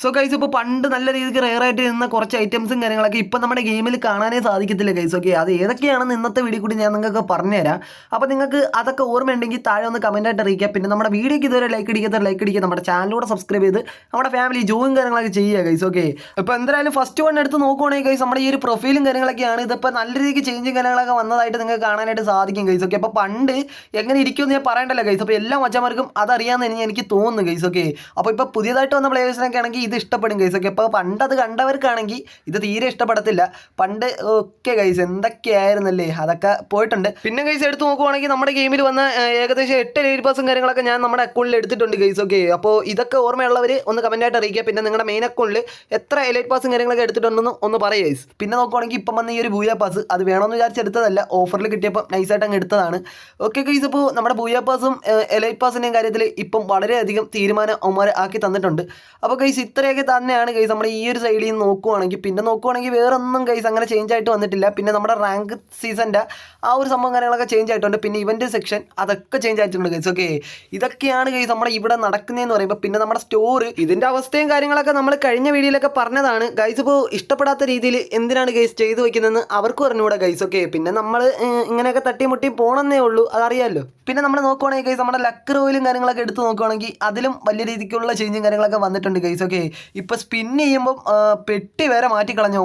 So guys ഇപ്പോൾ പണ്ട് നല്ല രീതിക്ക് റെയറായിട്ട് നിന്ന കുറച്ച് ഐറ്റംസും കാര്യങ്ങളൊക്കെ ഇപ്പം നമ്മുടെ ഗെയിമിൽ കാണാനേ സാധിക്കത്തില്ല ഗൈസ് ഓക്കെ അത് ഏതൊക്കെയാണെന്ന് ഇന്നത്തെ വീഡിയോ കൂടി ഞാൻ നിങ്ങൾക്ക് പറഞ്ഞുതരാം. അപ്പോൾ നിങ്ങൾക്ക് അതൊക്കെ ഓർമ്മയുണ്ടെങ്കിൽ താഴെ ഒന്ന് കമന്റായിട്ട് അറിയിക്കുക. പിന്നെ നമ്മുടെ വീഡിയോക്ക് ഇതുവരെ ലൈക്ക് അടിക്കാത്ത ലൈക്ക് അടിക്കുക. നമ്മുടെ ചാനലിലൂടെ സബ്സ്ക്രൈബ് ചെയ്ത് നമ്മുടെ ഫാമിലി ജോയിൻ കാര്യങ്ങളൊക്കെ ചെയ്യുക ഗൈസ് ഓക്കെ ഇപ്പോൾ എന്തായാലും ഫസ്റ്റ് വൺ എടുത്ത് നോക്കുവാണെങ്കിൽ ഗൈസ് നമ്മുടെ ഈ ഒരു പ്രൊഫൈലും കാര്യങ്ങളൊക്കെയാണ് ഇതിപ്പോൾ നല്ല രീതിക്ക് ചേഞ്ചും കാര്യങ്ങളൊക്കെ വന്നതായിട്ട് നിങ്ങൾക്ക് കാണാനായിട്ട് സാധിക്കും ഗൈസ് ഓക്കെ അപ്പോൾ പണ്ട് എങ്ങനെ ഇരിക്കുമെന്ന് ഞാൻ പറയണ്ടല്ലോ ഗൈസ് അപ്പോൾ എല്ലാ മച്ചന്മാർക്കും അതറിയാമെന്ന് എനിക്ക് തോന്നുന്നു ഗൈസ് ഓക്കെ അപ്പോൾ ഇപ്പോൾ പുതിയതായിട്ട് വന്ന പ്ലേയേഴ്സിനൊക്കെ ആണെങ്കിൽ ഇത് ഇഷ്ടപ്പെടും ഗൈസ് ഒക്കെ ഇപ്പോൾ പണ്ട് അത് കണ്ടവർക്കാണെങ്കിൽ ഇത് തീരെ ഇഷ്ടപ്പെടത്തില്ല. പണ്ട് ഒക്കെ ഗൈസ് എന്തൊക്കെയായിരുന്നല്ലേ? അതൊക്കെ പോയിട്ടുണ്ട്. പിന്നെ ഗൈസ് എടുത്ത് നോക്കുവാണെങ്കിൽ നമ്മുടെ ഗെയിമിൽ വന്ന ഏകദേശം എട്ട് ലൈറ്റ് പാസും കാര്യങ്ങളൊക്കെ ഞാൻ നമ്മുടെ അക്കൗണ്ടിൽ എടുത്തിട്ടുണ്ട് ഗൈസ് ഒക്കെ അപ്പോൾ ഇതൊക്കെ ഓർമ്മയുള്ളവർ ഒന്ന് കമന്റായിട്ട് അറിയിക്കുക. പിന്നെ നിങ്ങളുടെ മെയിൻ അക്കൗണ്ടിൽ എത്ര എലൈറ്റ് പാസും കാര്യങ്ങളൊക്കെ എടുത്തിട്ടുണ്ടെന്ന് ഒന്ന് പറയുക ഗൈസ് പിന്നെ നോക്കുവാണെങ്കിൽ ഇപ്പം വന്ന ഈ ഒരു ബൂയ പാസ് അത് വേണമെന്ന് വിചാരിച്ചെടുത്തതല്ല ഓഫറിൽ കിട്ടിയപ്പോൾ നൈസായിട്ട് അങ്ങ് എടുത്തതാണ്. ഓക്കെ ഗൈസ് ഇപ്പോൾ നമ്മുടെ ബൂയ പാസും എലൈറ്റ് പാസിന്റെയും കാര്യത്തിൽ ഇപ്പം വളരെയധികം തീരുമാനം അവന്മാർ ആക്കി തന്നിട്ടുണ്ട്. അപ്പോൾ ഗൈസ് ഇത്രയൊക്കെ തന്നെയാണ് കൈസ് നമ്മുടെ ഈ ഒരു സൈഡിൽ നിന്ന് നോക്കുവാണെങ്കിൽ പിന്നെ നോക്കുവാണെങ്കിൽ വേറെ ഒന്നും കൈസ് അങ്ങനെ ചേഞ്ച് ആയിട്ട് വന്നിട്ടില്ല. പിന്നെ നമ്മുടെ റാങ്ക് സീസണിന്റെ ആ ഒരു സംഭവം കാര്യങ്ങളൊക്കെ ചേഞ്ച് ആയിട്ടുണ്ട്. പിന്നെ ഇവന്റ് സെക്ഷൻ അതൊക്കെ ചേഞ്ച് ആയിട്ടുണ്ട് കൈസ് ഓക്കെ ഇതൊക്കെയാണ് കൈസ് നമ്മുടെ ഇവിടെ നടക്കുന്നതെന്ന് പറയുമ്പോൾ പിന്നെ നമ്മുടെ സ്റ്റോർ ഇതിന്റെ അവസ്ഥയും കാര്യങ്ങളൊക്കെ നമ്മൾ കഴിഞ്ഞ വീഡിയോയിലൊക്കെ പറഞ്ഞതാണ്. ഗൈസ് ഇപ്പോൾ ഇഷ്ടപ്പെടാത്ത രീതിയിൽ എന്തിനാണ് ഗൈസ് ചെയ്തു വയ്ക്കുന്നതെന്ന് അവർക്കും പറഞ്ഞുകൂടെ ഗൈസ് ഓക്കെ പിന്നെ നമ്മൾ ഇങ്ങനെയൊക്കെ തട്ടിമുട്ടി പോകണമെന്നേ ഉള്ളൂ. അതറിയാമല്ലോ പിന്നെ നമ്മൾ നോക്കുവാണെങ്കിൽ ഗൈസ് നമ്മുടെ ലക്ക് റോയിലും കാര്യങ്ങളൊക്കെ എടുത്ത് നോക്കുവാണെങ്കിൽ അതിലും വലിയ രീതിക്കുള്ള ചേഞ്ചും കാര്യങ്ങളൊക്കെ വന്നിട്ടുണ്ട് ഗൈസ് ഓക്കെ ഇപ്പോൾ സ്പിൻ ചെയ്യുമ്പം പെട്ടി വരെ മാറ്റി കളഞ്ഞ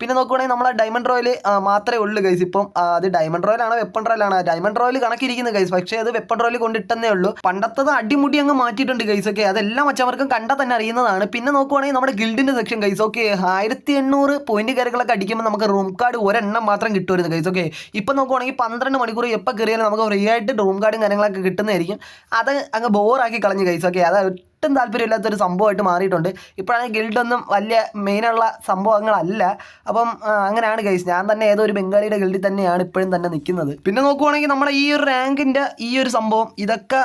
പിന്നെ നോക്കുവാണെങ്കിൽ നമ്മളെ ഡയമണ്ട് റോയിൽ മാത്രമേ ഉള്ളൂ ഗൈസ് ഇപ്പം അത് ഡയമണ്ട് റോയിലാണോ വെപ്പൺ റോയിലാണോ ഡയമണ്ട് റോയിൽ കണക്കിരിക്കുന്നത് ഗൈസ് പക്ഷേ അത് വെപ്പൺ റോയിൽ കൊണ്ടിട്ടെന്നേ ഉള്ളൂ. പണ്ടത്തത് അടിമുടി അങ്ങ് മാറ്റിയിട്ടുണ്ട് ഗൈസ് ഓക്കെ അതെല്ലാം മച്ചവർക്കും കണ്ടാൽ തന്നെ അറിയുന്നതാണ്. പിന്നെ നോക്കുവാണെങ്കിൽ നമ്മുടെ ഗിൽഡിന്റെ സെക്ഷൻ ഗൈസ് ഓക്കെ ആയിരത്തി എണ്ണൂറ് പോയിന്റ് കാര്യങ്ങളൊക്കെ അടിക്കുമ്പോൾ നമുക്ക് റൂം കാർഡ് ഒരെണ്ണം മാത്രം കിട്ടുമായിരുന്നു ഗൈസ് ഓക്കെ ഇപ്പം നോക്കുവാണെങ്കിൽ പന്ത്രണ്ട് മണിക്കൂർ എപ്പോൾ കയറിയാലും നമുക്ക് ഫ്രീ ആയിട്ട് റൂം കാർഡും കാര്യങ്ങളൊക്കെ കിട്ടുന്നതായിരിക്കും. അത് അങ്ങ് ബോറാക്കി കളഞ്ഞു ഗൈസ് ഓക്കെ അത് ഒട്ടും താല്പര്യമില്ലാത്തൊരു സംഭവമായിട്ട് മാറിയിട്ടുണ്ട്. ഇപ്പോഴാണെങ്കിൽ ഗിൽഡൊന്നും വലിയ മെയിനുള്ള സംഭവങ്ങളല്ല. അപ്പം അങ്ങനെയാണ് ഗൈസ് ഞാൻ തന്നെ ഏതോ ഒരു ബംഗാളിയുടെ ഗിൽഡിൽ തന്നെയാണ് ഇപ്പോഴും തന്നെ നിൽക്കുന്നത്. പിന്നെ നോക്കുവാണെങ്കിൽ നമ്മുടെ ഈ ഒരു റാങ്കിന്റെ ഈ ഒരു സംഭവം ഇതൊക്കെ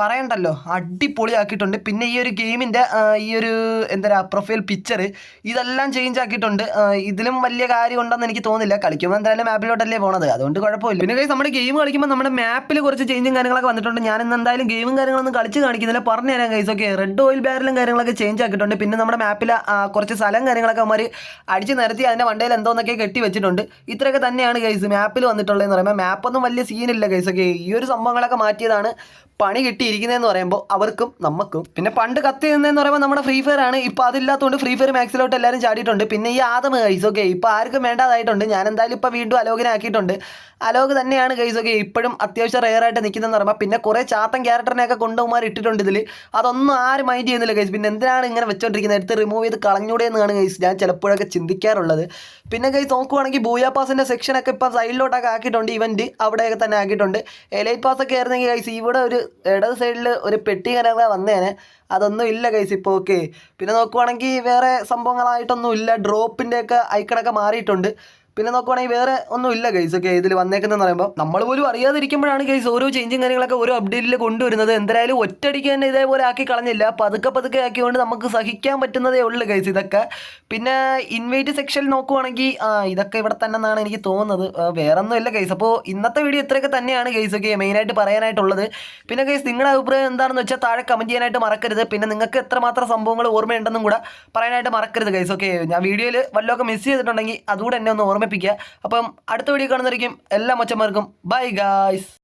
പറയണ്ടല്ലോ. അടിപൊളിയാക്കിയിട്ടുണ്ട്. പിന്നെ ഈ ഒരു ഗെയിമിന്റെ ഈ ഒരു എന്താ പറയുക പ്രൊഫൈൽ പിക്ചർ ഇതെല്ലാം ചേഞ്ച് ആക്കിയിട്ടുണ്ട്. ഇതിലും വലിയ കാര്യം ഉണ്ടെന്ന് എനിക്ക് തോന്നുന്നില്ല. കളിക്കുമ്പോൾ എന്തായാലും മാപ്പിലോട്ടല്ലേ പോണത്. അതുകൊണ്ട് കുഴപ്പമില്ല. പിന്നെ ഗൈസ് നമ്മുടെ ഗെയിം കളിക്കുമ്പോൾ നമ്മുടെ മാപ്പിൽ കുറച്ച് ചേഞ്ചും കാര്യങ്ങളൊക്കെ വന്നിട്ടുണ്ട്. ഞാൻ ഇന്ന് എന്തായാലും ഗെയിമും കാര്യങ്ങളൊന്നും കളിച്ച് കാണിക്കുന്നില്ല. പറഞ്ഞു തരാം ഗൈസ് ഓക്കെ റെഡ് ഓയിൽ ബാരലും കാര്യങ്ങളൊക്കെ ചേഞ്ച് ആക്കിയിട്ടുണ്ട്. പിന്നെ നമ്മുടെ മാപ്പിൽ കുറച്ച് സ്ഥലം കാര്യങ്ങളൊക്കെ അവന്മാർ അടിച്ച് നിരത്തി അതിന്റെ വണ്ടയിൽ എന്തോന്നൊക്കെ കെട്ടി വെച്ചിട്ടുണ്ട്. ഇത്രയൊക്കെ തന്നെയാണ് ഗൈസ് മാപ്പിൽ വന്നിട്ടുള്ളതെന്ന് പറയുമ്പോൾ മാപ്പൊന്നും വലിയ സീനില്ല ഗൈസ് ഒക്കെ. ഈ ഒരു സംഭവങ്ങളൊക്കെ മാറ്റിയതാണ് പണി കിട്ടിയിരിക്കുന്നതെന്ന് പറയുമ്പോൾ അവർക്കും നമുക്കും പിന്നെ പണ്ട് കത്തി നിന്നതെന്ന് പറയുമ്പോൾ നമ്മുടെ ഫ്രീ ഫയർ ആണ്. ഇപ്പോൾ അതില്ലാത്തതുകൊണ്ട് ഫ്രീ ഫയർ മാക്സിലോട്ട് എല്ലാവരും ചാടിയിട്ടുണ്ട്. പിന്നെ ഈ ആദം ഗൈസ് ഓക്കെ ഇപ്പോൾ ആർക്കും വേണ്ടാതായിട്ടുണ്ട്. ഞാൻ എന്തായാലും ഇപ്പോൾ വീണ്ടും അലോകനാക്കിയിട്ടുണ്ട്. അലോക് തന്നെയാണ് ഗൈസ് ഓക്കെ ഇപ്പോഴും അത്യാവശ്യം റെയർ ആയിട്ട് നിൽക്കുന്നതെന്ന് പറയുമ്പോൾ പിന്നെ കുറേ ചാത്തൻ ക്യാരക്ടറിനെയൊക്കെ കൊണ്ടുപോകാൻ ഇട്ടിട്ടുണ്ട് ഇതിൽ അതൊന്നും ആരും മൈൻഡ് ചെയ്യുന്നില്ല ഗൈസ് പിന്നെ എന്തിനാണ് ഇങ്ങനെ വെച്ചോണ്ടിരിക്കുന്നത്? എടുത്ത് റിമൂവ് ചെയ്ത് കളഞ്ഞൂടെ എന്നാണ് ഗൈസ് ഞാൻ ചിലപ്പോഴൊക്കെ ചിന്തിക്കാറുള്ളത്. പിന്നെ ഗൈസ് നോക്കുവാണെങ്കിൽ ബൂയാ പാസിന്റെ സെക്ഷനൊക്കെ ഇപ്പോൾ സൈഡിലോട്ടൊക്കെ ആക്കിയിട്ടുണ്ട്. ഇവന്റ് അവിടെയൊക്കെ തന്നെ ആക്കിയിട്ടുണ്ട്. എലൈറ്റ് പാസ് ഒക്കെ ആയിരുന്നെങ്കിൽ ഗൈസ് ഇവിടെ ഒരു ഇടത് സൈഡിൽ ഒരു പെട്ടി കാര്യങ്ങളെ വന്നേനെ. അതൊന്നും ഇല്ല കൈസ് ഇപ്പോൾ ഓക്കെ പിന്നെ നോക്കുവാണെങ്കിൽ വേറെ സംഭവങ്ങളായിട്ടൊന്നും ഇല്ല. ഡ്രോപ്പിന്റെയൊക്കെ ഐക്കണൊക്കെ മാറിയിട്ടുണ്ട്. പിന്നെ നോക്കുവാണെങ്കിൽ വേറെ ഒന്നും ഇല്ല ഗൈസ് ഒക്കെ ഇതിൽ വന്നേക്കുന്നതെന്ന് പറയുമ്പോൾ നമ്മൾ പോലും അറിയാതിരിക്കുമ്പോഴാണ് ഗൈസ് ഓരോ ചേഞ്ചും കാര്യങ്ങളൊക്കെ ഓരോ അപ്ഡേറ്റിൽ കൊണ്ടുവരുന്നത്. എന്തായാലും ഒറ്റയടിക്ക് തന്നെ ഇതേപോലെ ആക്കി കളഞ്ഞില്ല. പതുക്കെ പതുക്കെ ആക്കിക്കൊണ്ട് നമുക്ക് സഹിക്കാൻ പറ്റുന്നതേ ഉള്ളൂ ഗൈസ് ഇതൊക്കെ. പിന്നെ ഇൻവൈറ്റ് സെക്ഷനിൽ നോക്കുവാണെങ്കിൽ ഇതൊക്കെ ഇവിടെ തന്നെ എന്നാണ് എനിക്ക് തോന്നുന്നത്. വേറെ ഒന്നും ഇല്ല ഗൈസ് അപ്പോൾ ഇന്നത്തെ വീഡിയോ ഇത്രയൊക്കെ തന്നെയാണ് ഗൈസ് ഒക്കെ മെയിനായിട്ട് പറയാനായിട്ടുള്ളത്. പിന്നെ ഗൈസ് നിങ്ങളുടെ അഭിപ്രായം എന്താണെന്ന് വെച്ചാൽ താഴെ കമന്റ് ചെയ്യാനായിട്ട് മറക്കരുത്. പിന്നെ നിങ്ങൾക്ക് എത്രമാത്രം സംഭവങ്ങൾ ഓർമ്മയുണ്ടെന്നും കൂടെ പറയാനായിട്ട് മറക്കരുത് ഗൈസ് ഓക്കെ ഞാൻ വീഡിയോയിൽ വല്ലതൊക്കെ മിസ് ചെയ്തിട്ടുണ്ടെങ്കിൽ അതുകൂടെ എന്നെ ഒന്ന് ഓർമ്മിപ്പിക്കുക. അപ്പം അടുത്ത വീഡിയോ കാണുന്നതായിരിക്കും എല്ലാ മച്ചന്മാർക്കും. Bye guys